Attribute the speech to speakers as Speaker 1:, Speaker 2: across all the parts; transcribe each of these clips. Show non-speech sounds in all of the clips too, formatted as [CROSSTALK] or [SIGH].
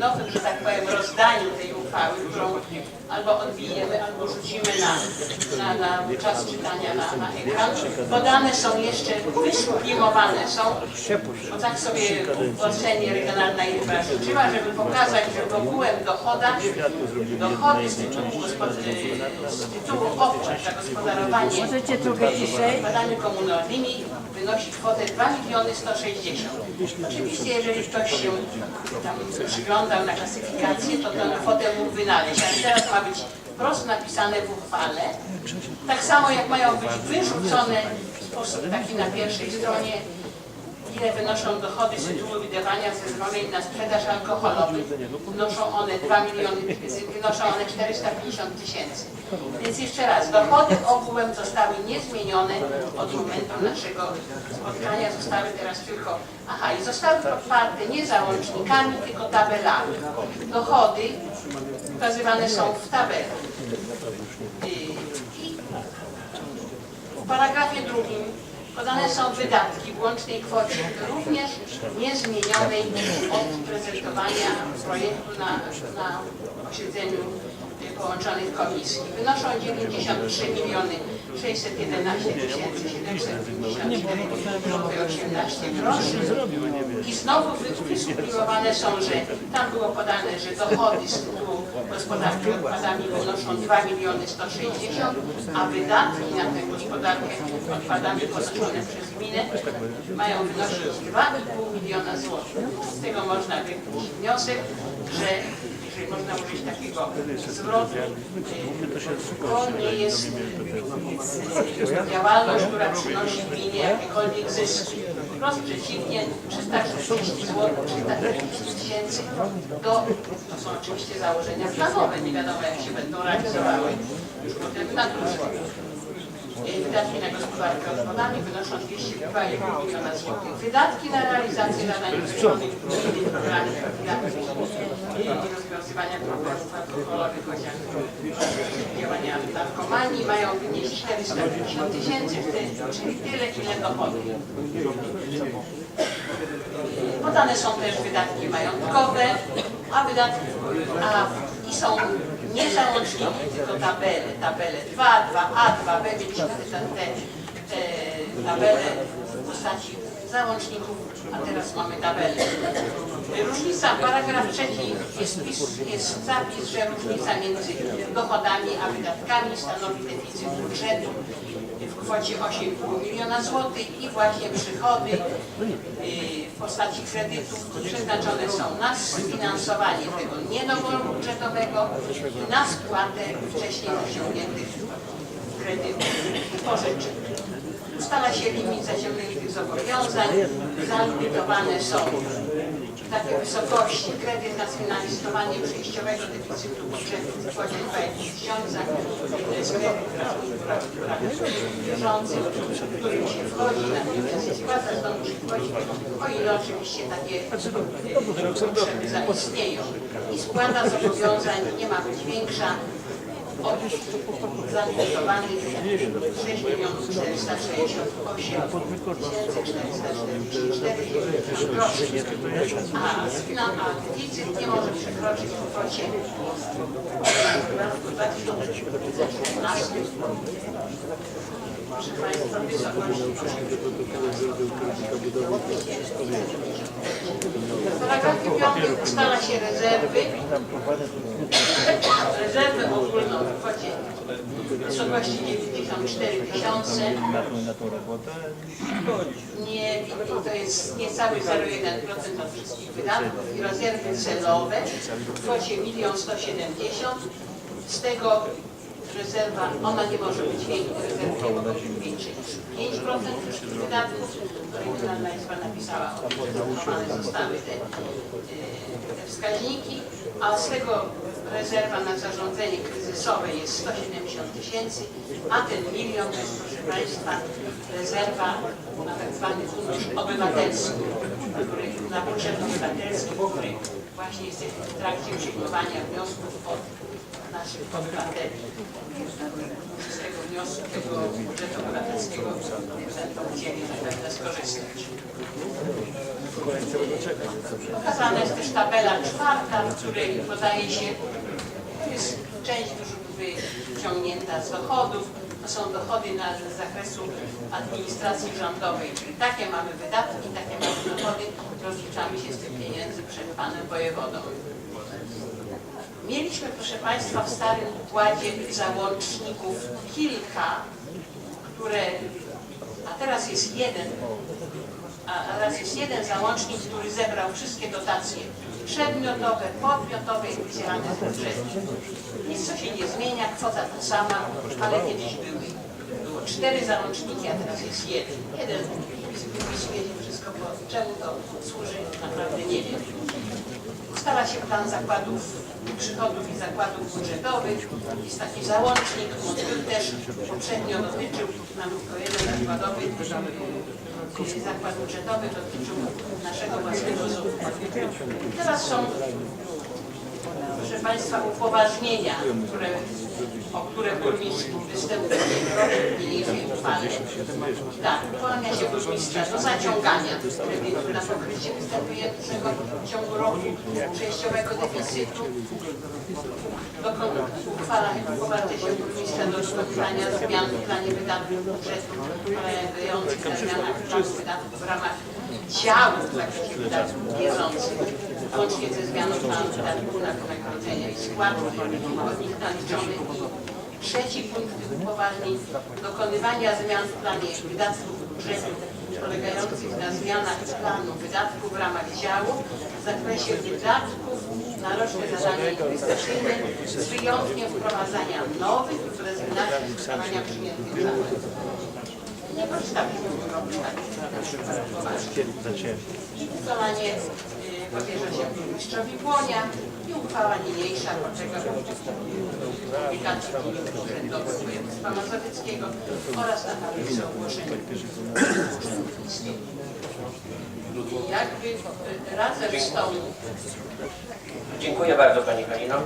Speaker 1: nowym, że tak powiem, rozdaniu tej uchwały, którą albo odbijemy, albo rzucimy na, na, na czas czytania na, na ekran. Podane są jeszcze, wysublimowane są, bo tak sobie w ocenie regionalna izba życzyła, żeby pokazać, że w ogółem dochodach, dochody z tytułu, z tytułu opłat za gospodarowanie
Speaker 2: Możecie trochę ciszej?
Speaker 1: komunalnymi wynosi kwotę 2 miliony 160. Oczywiście, jeżeli ktoś się tam przyglądał na klasyfikację, to tę kwotę mógł wynaleźć, ale teraz ma być wprost napisane w uchwale. Tak samo jak mają być wyrzucone w sposób taki na pierwszej stronie, ile wynoszą dochody z tytułu wydawania zezwoleń na sprzedaż alkoholowy. Wynoszą one 2 miliony, wynoszą one 450 tysięcy. Więc jeszcze raz, dochody ogółem zostały niezmienione od momentu naszego spotkania, zostały teraz tylko, aha, i zostały poparte nie załącznikami, tylko tabelami. Dochody ukazywane są w tabelach. Y, I w paragrafie drugim podane są wydatki w łącznej kwocie również niezmienionej od prezentowania projektu na, na posiedzeniu połączonych komisji. Wynoszą 93 miliony 611 tysięcy 754 18 groszy. I znowu wy- wysublimowane są, że tam było podane, że dochody z tytułu gospodarki odpadami wynoszą 2 miliony 160, a wydatki na tę gospodarkę odpadami ponoszone przez gminę mają wynosić 2,5 miliona złotych. Z tego można wynieść wniosek, że jeżeli można użyć takiego zwrotu, y, to nie jest y, działalność, która przynosi gminie jakiekolwiek zyski. Wprost przeciwnie, 340 zł, 340 tysięcy to, to są oczywiście założenia planowe, nie wiadomo jak się będą realizowały już potem na dłużej. Wydatki na gospodarkę odpadami wynoszą 202,5 miliona złotych. Wydatki na realizację zadań określonych w programie profilaktyki i rozwiązywania problemów alkoholowych, chociażby działania narkomanii mają wynieść 450 tysięcy, czyli tyle, ile dochody. Podane są też wydatki majątkowe, a wydatki a, i są nie załączniki, tylko tabele, tabele 2, 2A, 2B, mieliśmy te, te, tabele w postaci załączników, a teraz mamy tabelę. Różnica, paragraf trzeci jest, jest zapis, że różnica między dochodami a wydatkami stanowi deficyt budżetu kwocie 8,5 miliona złotych i właśnie przychody y, w postaci kredytów przeznaczone są na sfinansowanie tego niedoboru budżetowego na spłatę wcześniej zaciągniętych kredytów i pożyczek. Ustala się limit zaciągniętych zobowiązań, zalimitowane są takie wysokości. Kredyt na sfinalizowanie przejściowego deficytu budżetu w kwocie 2,5 tysiąca. To jest którym się wchodzi, natomiast się spłaca, znowu się wchodzi, o ile oczywiście takie potrzeby zaistnieją. I spłata zobowiązań nie ma być większa od zalimitowanych 6 milionów 468 444 groszy. A, no, a deficyt nie może przekroczyć w kwocie w roku 2015 proszę Państwa, wysokości w paragrafie 5 ustala się rezerwy. Rezerwę ogólną w kwocie wysokości 94 tysiące. Nie, to jest niecałe 0,1% od wszystkich wydatków i rezerwy celowe w kwocie 1 170 Z tego rezerwa, ona nie może być większa, niż 5% wszystkich wydatków. Regionalna Izba napisała, że zostały te, e, te wskaźniki, a z tego rezerwa na zarządzanie kryzysowe jest 170 tysięcy, a ten milion to jest, proszę Państwa, rezerwa na tak zwany fundusz obywatelski, który, na budżet obywatelski, który właśnie jesteśmy w trakcie przyjmowania wniosków od naszych obywateli. Z tego wniosku, tego budżetu obywatelskiego będą chcieli zapewne skorzystać. Pokazana jest też tabela czwarta, w której podaje się, to jest część już wyciągnięta z dochodów, to są dochody na, z zakresu administracji rządowej, czyli takie mamy wydatki, takie mamy dochody, rozliczamy się z tych pieniędzy przed panem wojewodą. Mieliśmy, proszę Państwa, w starym układzie załączników kilka, które, a teraz jest jeden, a teraz jest jeden załącznik, który zebrał wszystkie dotacje przedmiotowe, podmiotowe i wydzielane z budżetu. Nic co się nie zmienia, kwota ta sama, ale kiedyś były było cztery załączniki, a teraz jest jeden. Jeden wypisuje wszystko, po czemu to służy, naprawdę nie wiem. Ustala się plan zakładów przychodów i zakładów budżetowych. Jest taki załącznik, był też poprzednio dotyczył, mam tylko jeden zakładowy, zakład budżetowy dotyczył naszego własnego ZUS. Teraz są, proszę Państwa, upoważnienia, które, o które burmistrz występuje w niniejszej uchwale. Tak, upoważnia się burmistrza do zaciągania kredytu na pokrycie występującego w ciągu roku przejściowego deficytu. Uchwala upoważnia się burmistrza do dokonywania zmian w planie wydatków budżetu polegających na zmianach planu wydatków w ramach w zakresie wydatków bieżących, łącznie ze zmianą planu wydatków na wynagrodzenia i składki od nich naliczonych i trzeci punkt upoważnień dokonywania zmian w planie wydatków budżetu polegających na zmianach planu wydatków w ramach działu w zakresie wydatków na roczne zadania inwestycyjne z wyjątkiem wprowadzania nowych lub rezygnacji z wykonania przyjętych zadań. Nie w takich upoważnień. I wykonanie powierza się burmistrzowi Błonia i uchwała niniejsza podlega publikacji w Urzędowym Województwa Mazowieckiego oraz. I jakby razem z tą
Speaker 2: Dziękuję bardzo Pani Halino.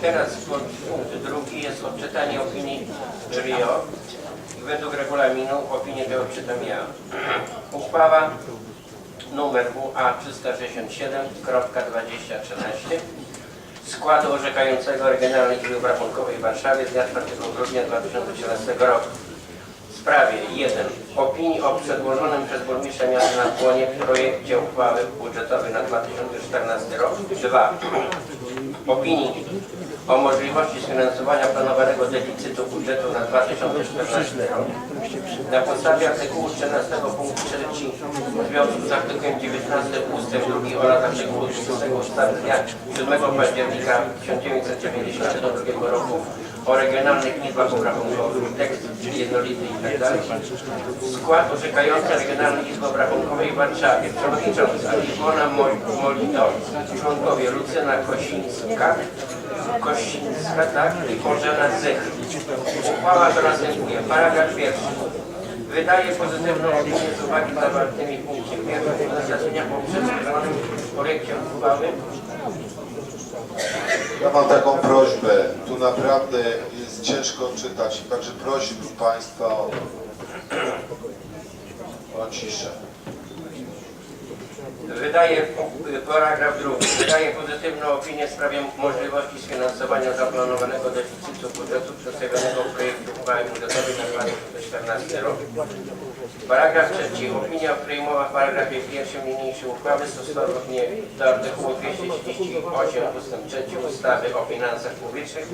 Speaker 2: Teraz punkt drugi jest odczytanie opinii RIO. Według regulaminu opinię tę odczytam ja. [CLEARS THROAT] Uchwała numer WA 367.2013 składu orzekającego Regionalnej Izby Obrachunkowej w Warszawie z dnia 4 grudnia 2013 roku. W sprawie 1. Opinii o przedłożonym przez burmistrza miasta na Płonie projekcie uchwały budżetowej na 2014 rok. 2. Opinii o możliwości sfinansowania planowanego deficytu budżetu na 2014 rok. Na podstawie artykułu 14 punktu 3 w związku z artykułem 19 ust. 2 oraz artykułu 30 ustawy z dnia 7 października 1992 roku o regionalnych izbach obrachunkowych, tekst jednolity i tak. Skład orzekający Regionalnej Izby Obrachunkowej w Warszawie, przewodnicząca Iwona Mol- członkowie Lucyna Kosińska, Kosińska, tak, i Bożena Zych. Uchwała to następuje. Paragraf pierwszy. Wydaje pozytywną opinię z uwagi zawartymi w punkcie pierwszym uzasadnienia po przedstawionym projekcie uchwały
Speaker 3: Ja mam taką prośbę, tu naprawdę jest ciężko czytać, także prosiłbym Państwa o, o ciszę.
Speaker 2: Wydaje, paragraf drugi, wydaje pozytywną opinię w sprawie możliwości sfinansowania zaplanowanego deficytu budżetu przedstawionego w projekcie uchwały budżetowej na 2014 rok. Paragraf trzeci, opinia, o której mowa w paragrafie pierwszym niniejszej uchwały stosownie do artykułu 238 ust. 3 ustawy o finansach publicznych,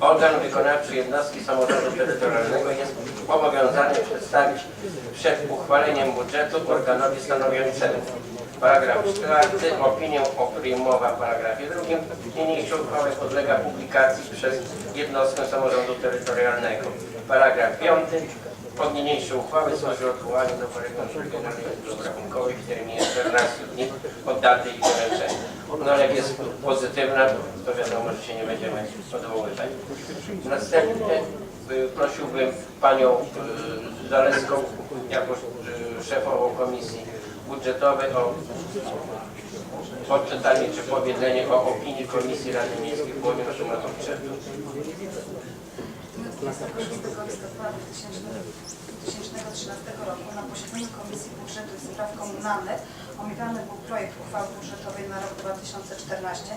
Speaker 2: organ wykonawczy jednostki samorządu terytorialnego jest obowiązany przedstawić przed uchwaleniem budżetu organowi stanowiącemu. Paragraf czwarty. Opinię, o której mowa w paragrafie drugim, niniejsza uchwała podlega publikacji przez jednostkę samorządu terytorialnego. Paragraf piąty. Od niniejszej uchwały służy odwołaniu do Regionalnej Izby Obrachunkowej w terminie 14 dni od daty jej doręczenia. No jak jest pozytywna, to wiadomo, że się nie będziemy odwoływać. Następnie y, prosiłbym Panią y, Zaleską jako y, szefową Komisji Budżetowej o odczytanie czy powiedzenie o opinii Komisji Rady Miejskiej w temat budżetu.
Speaker 4: 26 listopada 2013 roku na posiedzeniu Komisji Budżetu i Spraw Komunalnych Omawiany był projekt uchwały budżetowej na rok 2014.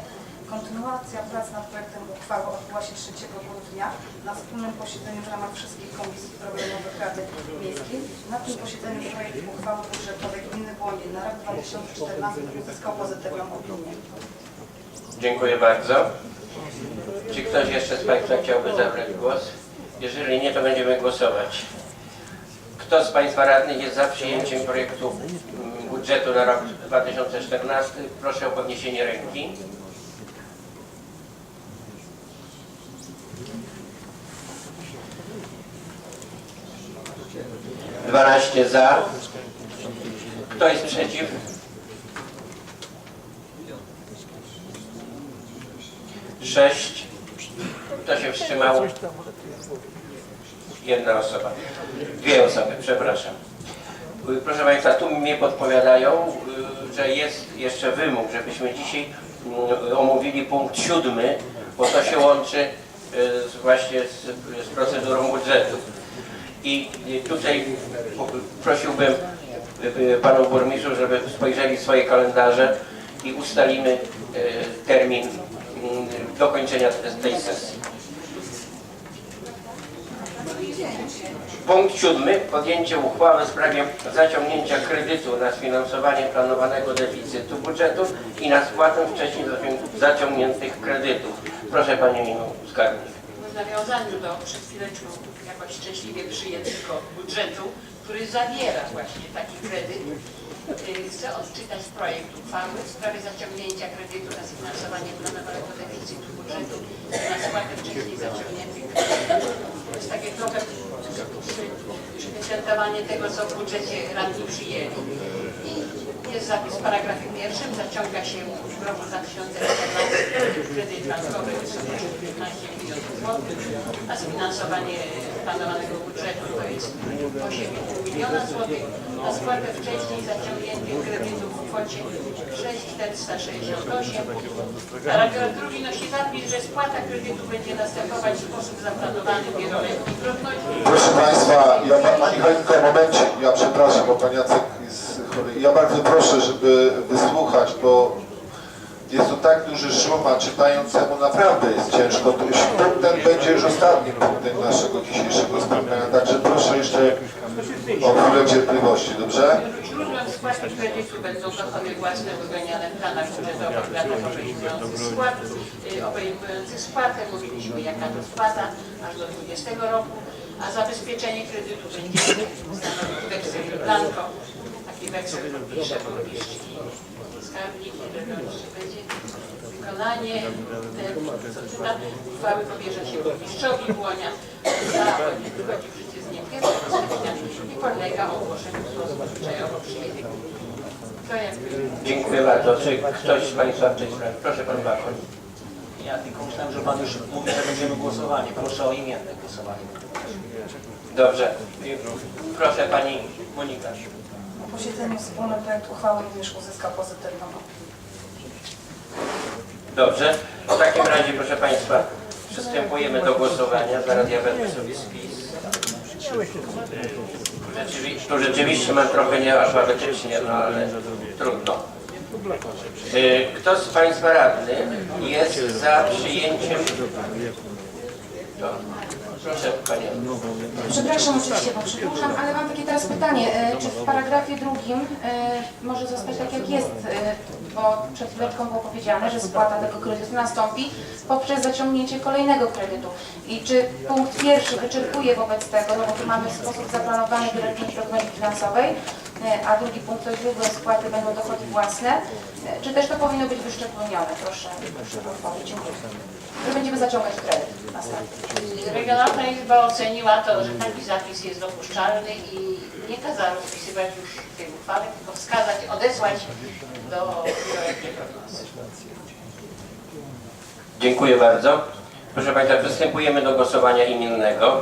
Speaker 4: Kontynuacja prac nad projektem uchwały odbyła się 3 grudnia na wspólnym posiedzeniu w ramach wszystkich komisji problemowych Rady Miejskiej. Na tym posiedzeniu projekt uchwały budżetowej Gminy Błonie na rok 2014 uzyskał pozytywną opinię.
Speaker 2: Dziękuję bardzo. Czy ktoś jeszcze z Państwa chciałby zabrać głos? Jeżeli nie, to będziemy głosować. Kto z Państwa radnych jest za przyjęciem projektu budżetu na rok 2014? Proszę o podniesienie ręki. Dwanaście za. Kto jest przeciw? Sześć. Kto się wstrzymał? Jedna osoba. Dwie osoby, przepraszam. Proszę Państwa, tu mnie podpowiadają, y, że jest jeszcze wymóg, żebyśmy dzisiaj y, omówili punkt siódmy, bo to się łączy y, właśnie z, z procedurą budżetu. I tutaj prosiłbym y, panów burmistrzów, żeby spojrzeli swoje kalendarze i ustalimy y, termin y, dokończenia te- tej sesji. Punkt siódmy. Podjęcie uchwały w sprawie zaciągnięcia kredytu na sfinansowanie planowanego deficytu budżetu i na spłatę wcześniej zacią- zaciągniętych kredytów. Proszę Panie Skarbnik.
Speaker 1: W nawiązaniu do przed chwileczką jakoś szczęśliwie przyjętego budżetu, który zawiera właśnie taki kredyt, y, chcę odczytać projekt uchwały w sprawie zaciągnięcia kredytu na sfinansowanie planowanego deficytu budżetu na spłatę wcześniej zaciągniętych kredytów. To jest takie trochę świętowanie tego, co w budżecie radni przyjęli. Jest zapis w paragrafie pierwszym, zaciąga się w roku 2014 kredyt bankowy w wysokości 15 milionów złotych, a sfinansowanie planowanego budżetu to jest 8,5 miliona złotych, na spłatę wcześniej zaciągniętych kredytów w kwocie 6,468. Paragraf drugi nosi zapis, że spłata kredytu będzie następować w sposób zaplanowany wieloletni trudności.
Speaker 3: Proszę Państwa, ja, Pani Halinko, momencie, ja przepraszam, bo Pan Jacek jest chory. Ja bardzo proszę, żeby wysłuchać, bo jest to tak duży szum, a czytającemu naprawdę jest ciężko. Ten będzie już ostatnim punktem naszego dzisiejszego spotkania, także proszę jeszcze o chwilę cierpliwości, dobrze?
Speaker 1: Źródłem spłaty kredytu będą dochody własne uwzględniane w planach budżetowych w latach obejmujących skład, y, obejmujących spłatę. Mówiliśmy jaka to spłata aż do 20 roku, a zabezpieczenie kredytu będzie stanowił weksel blanko. Taki weksel podpisze burmistrz i skarbnik, będzie wykonanie te, co czyta, uchwały powierza się burmistrzowi Błonia. Za wychodzi w życie z dniem 1 stycznia i podlega ogłoszeniu
Speaker 2: Dziękuję bardzo. Czy ktoś z Państwa w tej sprawie? Proszę Pan Bakon.
Speaker 5: Ja tylko myślałem, że Pan już mówi, że będziemy głosowali. Proszę o imienne głosowanie.
Speaker 2: Dobrze. Proszę Pani Monika.
Speaker 4: Posiedzeniu wspólny projekt uchwały również uzyskał pozytywną opinię.
Speaker 2: Dobrze. W takim razie, proszę Państwa, przystępujemy do głosowania. Zaraz ja wezmę sobie spis. Rzeczywiście, tu rzeczywiście mam trochę niealfabetycznie, no ale trudno. Y, Kto z Państwa radnych jest za przyjęciem... To, proszę Panie.
Speaker 6: Przepraszam oczywiście, bo przedłużam, ale pytanie. E, Czy w paragrafie drugim e, może zostać tak jak jest, e, bo przed chwileczką było powiedziane, że spłata tego kredytu nastąpi poprzez zaciągnięcie kolejnego kredytu. I czy punkt pierwszy wyczerpuje wobec tego, no bo tu mamy w sposób zaplanowany wieloletniej prognozy finansowej, a drugi punkt to źródłem spłaty będą dochody własne. Czy też to powinno być wyszczególnione? Proszę, proszę o odpowiedź. Dziękuję. Że będziemy zaciągać kredyt następny.
Speaker 1: Regionalna Izba oceniła to, że taki zapis jest dopuszczalny i nie kazała rozpisywać już tej uchwały, tylko wskazać, odesłać do wieloletniej prognozy.
Speaker 2: Dziękuję bardzo. Proszę Państwa, przystępujemy do głosowania imiennego.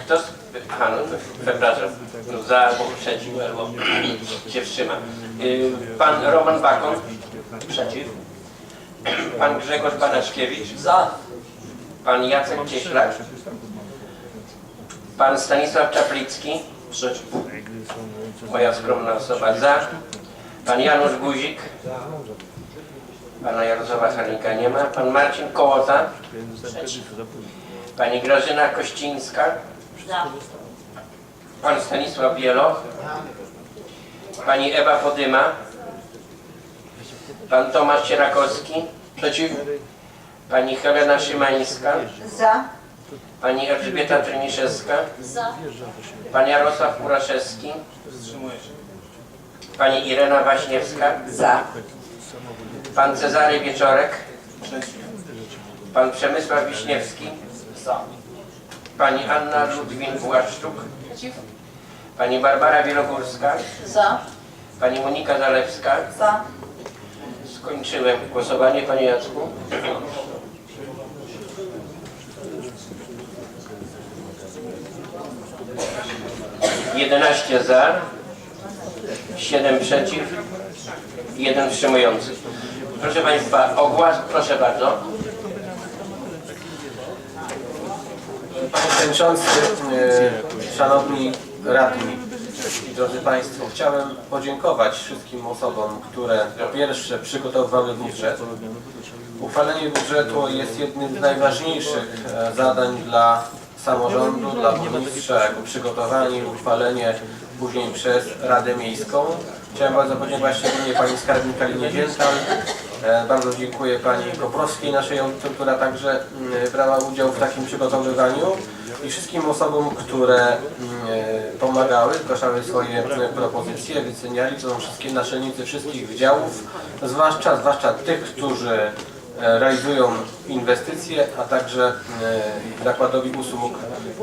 Speaker 2: Kto z... Aha, no, to- przepraszam. No, za albo przeciw, albo [CLEARS THROAT] się wstrzyma. Y, Pan Roman Bakon. Przeciw. Pan Grzegorz Banaczkiewicz.
Speaker 5: Za.
Speaker 2: Pan Jacek Cieślak. Pan Stanisław Czaplicki.
Speaker 5: Przeciw.
Speaker 2: Moja skromna osoba za. Pan Janusz Guzik. Pana Jarosława Harnika nie ma. Pan Marcin Kołota. Pani Grażyna Kościńska.
Speaker 1: Za.
Speaker 2: Pan Stanisław Bieloch. Pani Ewa Podyma. Pan Tomasz Cierakowski. Przeciw. Pani Helena Szymańska.
Speaker 4: Za.
Speaker 2: Pani Elżbieta Czerniszewska.
Speaker 1: Za.
Speaker 2: Pan Jarosław Kuraszewski. Pani Irena Waśniewska.
Speaker 1: Za.
Speaker 2: Pan Cezary Wieczorek. Pan Przemysław Wiśniewski. Pani Anna Ludwin-Błaszczuk.
Speaker 6: Przeciw?
Speaker 2: Pani Barbara Wielogórska.
Speaker 1: Za.
Speaker 2: Pani Monika Zalewska.
Speaker 4: Za.
Speaker 2: Skończyłem głosowanie, Panie Jacku. Jedenaście za, siedem przeciw, jeden wstrzymujący. Proszę Państwa, ogłas, proszę bardzo.
Speaker 7: Panie Przewodniczący, e, Szanowni Radni i drodzy Państwo, chciałem podziękować wszystkim osobom, które po pierwsze przygotowały budżet. Uchwalenie budżetu jest jednym z najważniejszych e, zadań dla samorządu, dla burmistrza, jako przygotowanie uchwalenie później przez Radę Miejską. Chciałem bardzo podziękować szczególnie Pani Skarbnik Kalinie Dziętan. E, Bardzo dziękuję Pani Koprowskiej, naszej która także mm, brała udział w takim przygotowywaniu i wszystkim osobom, które mm, pomagały, zgłaszały swoje e, propozycje, wyceniali, to są wszystkie naczelnicy wszystkich wydziałów, zwłaszcza, zwłaszcza tych, którzy e, realizują inwestycje, a także Zakładowi Usług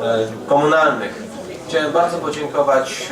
Speaker 7: e, Komunalnych. Chciałem bardzo podziękować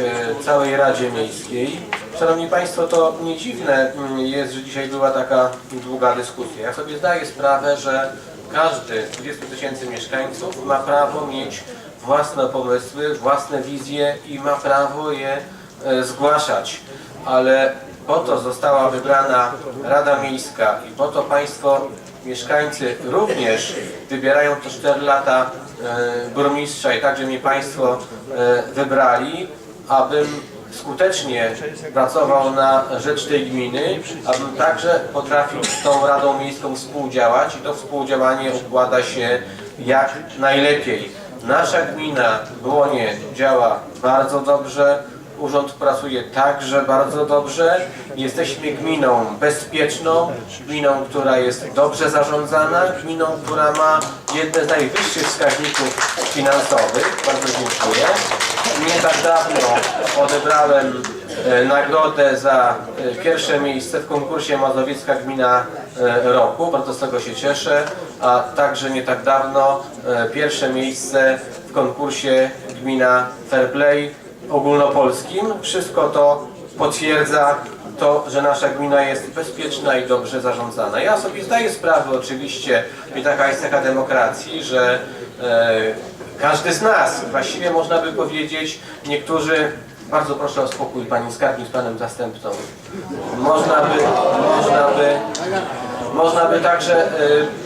Speaker 7: całej Radzie Miejskiej. Szanowni Państwo, to nie dziwne mm, jest, że dzisiaj była taka długa dyskusja. Ja sobie zdaję sprawę, że każdy z 20 tysięcy mieszkańców ma prawo mieć własne pomysły, własne wizje i ma prawo je e, zgłaszać. Ale po to została wybrana Rada Miejska i po to Państwo mieszkańcy również wybierają co 4 lata e, burmistrza i także mnie Państwo e, wybrali, abym skutecznie pracował na rzecz tej gminy, abym także potrafił z tą Radą Miejską współdziałać i to współdziałanie układa się jak najlepiej. Nasza gmina Błonie działa bardzo dobrze, Urząd pracuje także bardzo dobrze. Jesteśmy gminą bezpieczną, gminą, która jest dobrze zarządzana, gminą, która ma jedne z najwyższych wskaźników finansowych. Bardzo dziękuję. Nie tak dawno odebrałem e, nagrodę za e, pierwsze miejsce w konkursie Mazowiecka Gmina e, Roku. Bardzo z tego się cieszę. A także nie tak dawno pierwsze miejsce w konkursie Gmina Fair Play ogólnopolskim. Wszystko to potwierdza to, że nasza gmina jest bezpieczna i dobrze zarządzana. Ja sobie zdaję sprawę oczywiście, i taka jest taka demokracji, że e, każdy z nas, właściwie można by powiedzieć, niektórzy bardzo proszę o spokój Pani Skarbnik z Panem Zastępcą. Można by, można by można by także, e,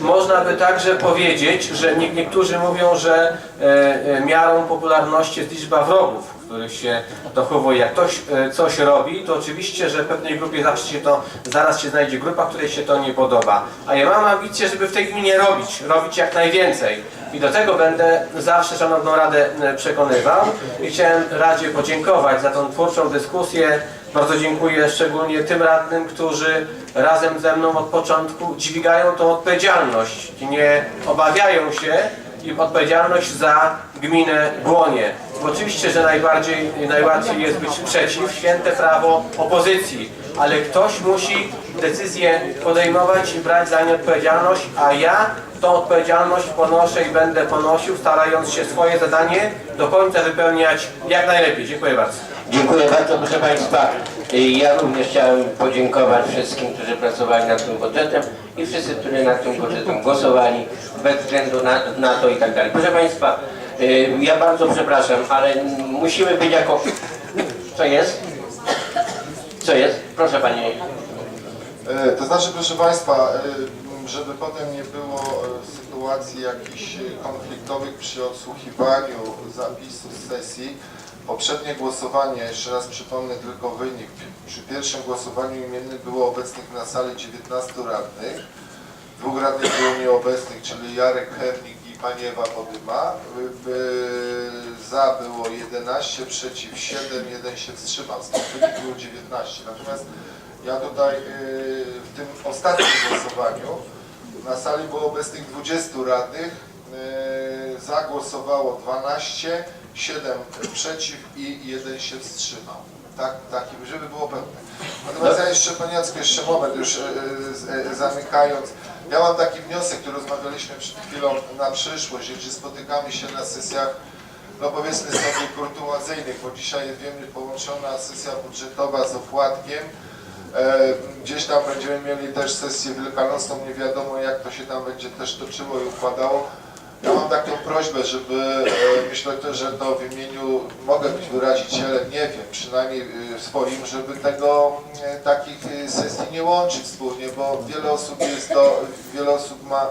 Speaker 7: można by także powiedzieć, że nie, niektórzy mówią, że e, e, miarą popularności jest liczba wrogów, których się dochowuje. Jak ktoś e, coś robi, to oczywiście, że w pewnej grupie zawsze się to, zaraz się znajdzie grupa, której się to nie podoba. A ja mam ambicje, żeby w tej gminie robić, robić jak najwięcej. I do tego będę zawsze Szanowną Radę e, przekonywał. I chciałem Radzie podziękować za tą twórczą dyskusję. Bardzo dziękuję szczególnie tym radnym, którzy razem ze mną od początku dźwigają tą odpowiedzialność. Nie obawiają się i odpowiedzialność za gminę Błonie. Oczywiście, że najbardziej, najłatwiej jest być przeciw, święte prawo opozycji, ale ktoś musi decyzje podejmować i brać za nie odpowiedzialność, a ja tą odpowiedzialność ponoszę i będę ponosił, starając się swoje zadanie do końca wypełniać jak najlepiej. Dziękuję bardzo.
Speaker 2: Dziękuję bardzo, proszę Państwa. Ja również chciałem podziękować wszystkim, którzy pracowali nad tym budżetem i wszyscy, którzy nad tym budżetem głosowali, bez względu na, na to i tak dalej. Proszę Państwa, ja bardzo przepraszam, ale musimy być jako... Co jest? Co jest? Proszę Pani.
Speaker 3: E, To znaczy, proszę Państwa, e, żeby potem nie było e, sytuacji jakichś konfliktowych przy odsłuchiwaniu zapisów z sesji, Poprzednie głosowanie, jeszcze raz przypomnę tylko wynik. Przy pierwszym głosowaniu imiennym było obecnych na sali 19 radnych. Dwóch radnych było nieobecnych, czyli Jarek Hernik pani Ewa Podyma. Y, y, Za było 11, przeciw 7, jeden się wstrzymał. Stąd było 19. Natomiast ja tutaj y, w tym ostatnim głosowaniu na sali było obecnych 20 radnych. Yy, Za głosowało 12, 7 przeciw i 1 się wstrzymał. Tak, tak, żeby było pewne. Natomiast ja jeszcze, Panie Jacku, jeszcze moment już yy, zamykając. Ja mam taki wniosek, który rozmawialiśmy przed chwilą na przyszłość, gdzie spotykamy się na sesjach, no powiedzmy sobie kurtuazyjnych, bo dzisiaj wiemy połączona sesja budżetowa z opłatkiem. E, Gdzieś tam będziemy mieli też sesję wielkanocną, nie wiadomo jak to się tam będzie też toczyło i układało. Ja mam taką prośbę, żeby, e, myślę też, że to w imieniu, mogę być wyrazicielem, nie wiem, przynajmniej e, swoim, żeby tego, e, takich sesji nie łączyć wspólnie, bo wiele osób jest do, wiele osób ma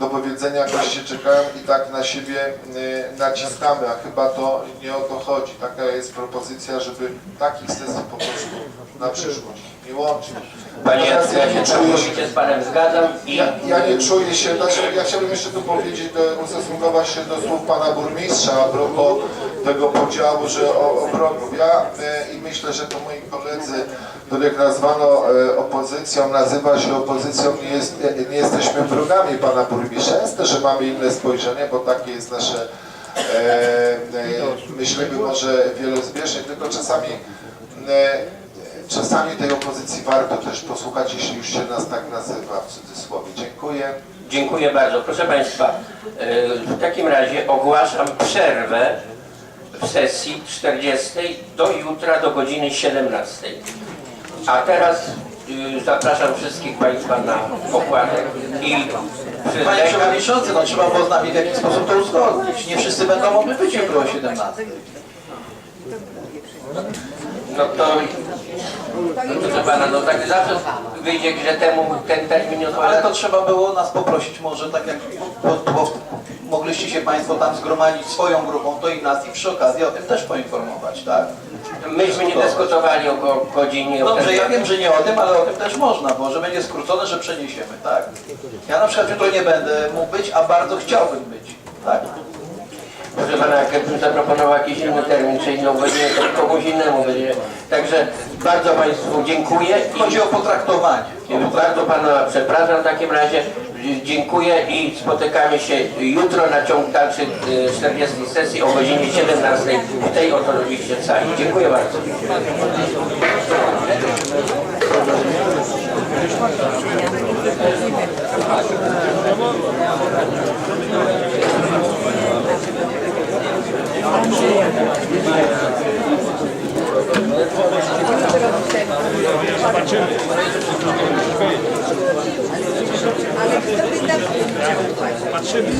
Speaker 3: do powiedzenia, goście czekają i tak na siebie naciskamy, a chyba to nie o to chodzi. Taka jest propozycja, żeby takich sesji po prostu na przyszłość nie łączyć.
Speaker 2: Panie Jacku, ja się całkowicie z Panem zgadzam i
Speaker 3: ja, ja nie czuję się, znaczy ja chciałbym jeszcze tu powiedzieć, do, ustosunkować się do słów pana burmistrza a propos tego podziału, że o obronów. Ja e, i myślę, że to moi koledzy, których nazwano e, opozycją, nazywa się opozycją, nie, jest, e, nie jesteśmy wrogami pana burmistrza. Jasne, że mamy inne spojrzenie, bo takie jest nasze e, e, myślimy może wielozbieżnie, tylko czasami e, czasami tej opozycji warto też posłuchać, jeśli już się nas tak nazywa w cudzysłowie. Dziękuję.
Speaker 2: Dziękuję bardzo. Proszę Państwa, e, w takim razie ogłaszam przerwę w sesji 40 do jutra do godziny 17. A teraz y, zapraszam wszystkich Państwa na pokładek i
Speaker 5: Panie. Przewodniczący, no trzeba było z nami w jakiś sposób to uzgodnić. Nie wszyscy będą mogli być jutro o 17.
Speaker 2: No to, proszę Pana, no tak zawsze wyjdzie, że temu ten termin nie
Speaker 5: Ale
Speaker 2: odpowiada.
Speaker 5: to trzeba było nas poprosić może tak jak bo, bo mogliście się Państwo tam zgromadzić swoją grupą, to i nas i przy okazji o tym też poinformować, tak?
Speaker 2: Myśmy nie dyskutowali o go- godzinie. o
Speaker 5: Dobrze, ja wiem, że nie o tym, ale o tym też można, bo że będzie skrócone, że przeniesiemy, tak? Ja na przykład jutro nie będę mógł być, a bardzo chciałbym być, tak?
Speaker 2: Proszę Pana, jakbym zaproponował jakiś inny termin, czy inną godzinę, to komuś innemu będzie. Także bardzo Państwu dziękuję. I
Speaker 5: Chodzi o potraktowanie.
Speaker 2: Bardzo Pana przepraszam w takim razie. Dziękuję i spotykamy się jutro na ciąg dalszy y, 40 sesji o godzinie 17 w tej oto oczywiście sali. Dziękuję bardzo. Thank you. Ale kto by tak chciał uważać? Patrzymy.